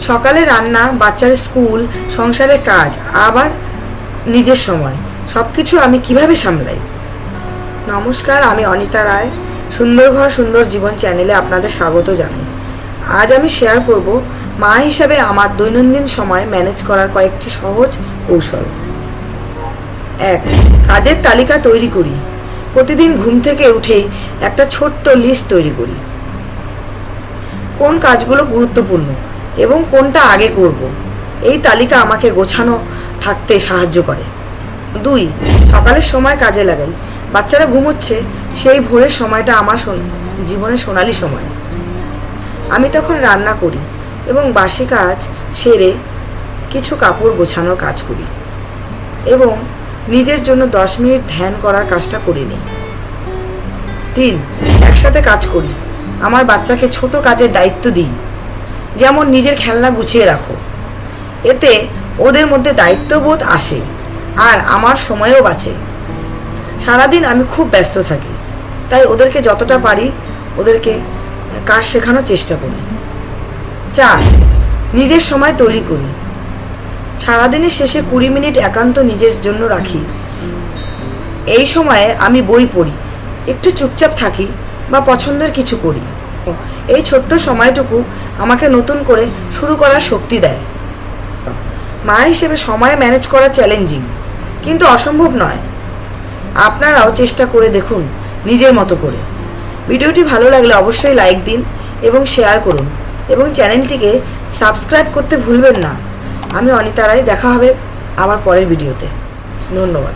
সকালে রান্না, বাচ্চার স্কুল, সংসারের কাজ, আবার নিজের সময়। সব কিছু আমি কীভাবে সামলাই? নমস্কার, আমি অনিতা রায়। সুন্দর ঘর সুন্দর জীবন চ্যানেলে আপনাদের স্বাগত জানাই। আজ আমি শেয়ার করব মা হিসাবে আমার দৈনন্দিন সময় ম্যানেজ করার কয়েকটি সহজ কৌশল। এক, কাজের তালিকা তৈরি করি। প্রতিদিন ঘুম থেকে উঠেই একটা ছোট্ট লিস্ট তৈরি করি। কোন কাজগুলো গুরুত্বপূর্ণ? এবং কোনটা আগে করব। এই তালিকা আমাকে গোছানো থাকতে সাহায্য করে। দুই, সকালের সময় কাজে লাগাই। বাচ্চারা ঘুমোচ্ছে, সেই ভোরের সময়টা আমার জীবনের সোনালি সময়। আমি তখন রান্না করি এবং বাসি কাজ সেরে কিছু কাপড় গোছানোর কাজ করি এবং নিজের জন্য দশ মিনিট ধ্যান করার কাজটা করে নিই। তিন, একসাথে কাজ করি। আমার বাচ্চাকে ছোট কাজের দায়িত্ব দিই। যেমন নিজের খেলনা গুছিয়ে রাখো। এতে ওদের মধ্যে দায়িত্ববোধ আসে আর আমার সময়ও বাঁচে। সারাদিন আমি খুব ব্যস্ত থাকি, তাই ওদেরকে যতটা পারি ওদেরকে কাজ শেখানোর চেষ্টা করি। চার, নিজের সময় তৈরি করি। সারাদিনের শেষে কুড়ি মিনিট একান্ত নিজের জন্য রাখি। এই সময়ে আমি বই পড়ি, একটু চুপচাপ থাকি বা পছন্দের কিছু করি। এই ছোট্ট সময়টুকু আমাকে নতুন করে শুরু করার শক্তি দেয়। মা হিসেবে সময় ম্যানেজ করা চ্যালেঞ্জিং, কিন্তু অসম্ভব নয়। আপনারাও চেষ্টা করে দেখুন, নিজের মতো করে। ভিডিওটি ভালো লাগলে অবশ্যই লাইক দিন এবং শেয়ার করুন এবং চ্যানেলটিকে সাবস্ক্রাইব করতে ভুলবেন না। আমি অনিতা রায় দেখা হবে আবার পরের ভিডিওতে। ধন্যবাদ।